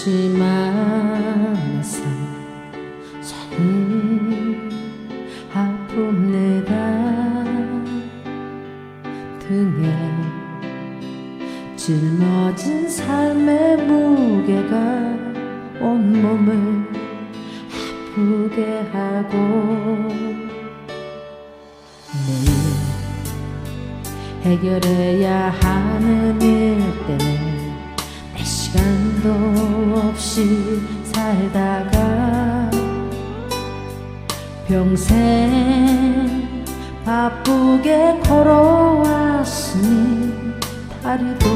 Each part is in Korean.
것이 많아서 손이 아픕니다 등에 짊어진 삶의 무게가 온몸을 아프게 하고 매일 해결해야 하는 일 때문에 내 시간도 없이 살다가 평생 바쁘게 걸어왔으니 다리도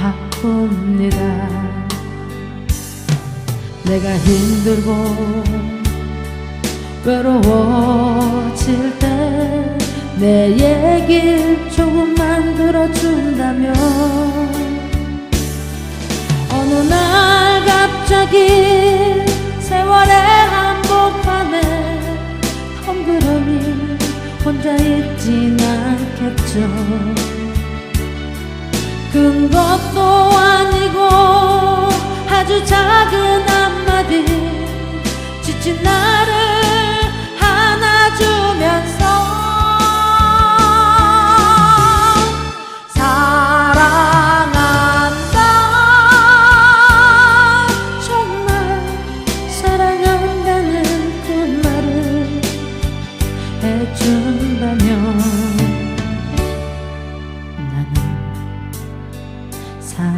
아픕니다. 내가 힘들고 외로워 갑자기 세월의 한복판에 덩그러니 혼자 있진 않겠죠. 큰 것도 아니고 아주 작은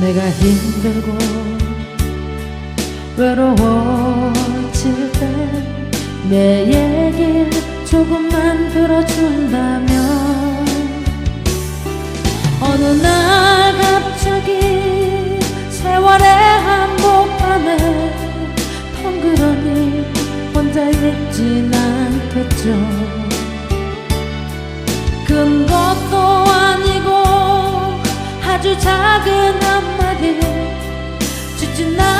내가 힘들고 외로워질 때 내 얘길 조금만 들어준다면 어느 날 갑자기 세월의 한복판에 덩그러니 혼자 있진 않겠죠 아주 작은 한마디 지친 나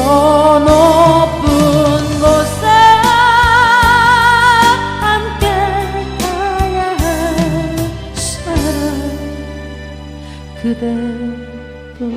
저 높은 곳에 함께 가야 할 사람 그대뿐이죠.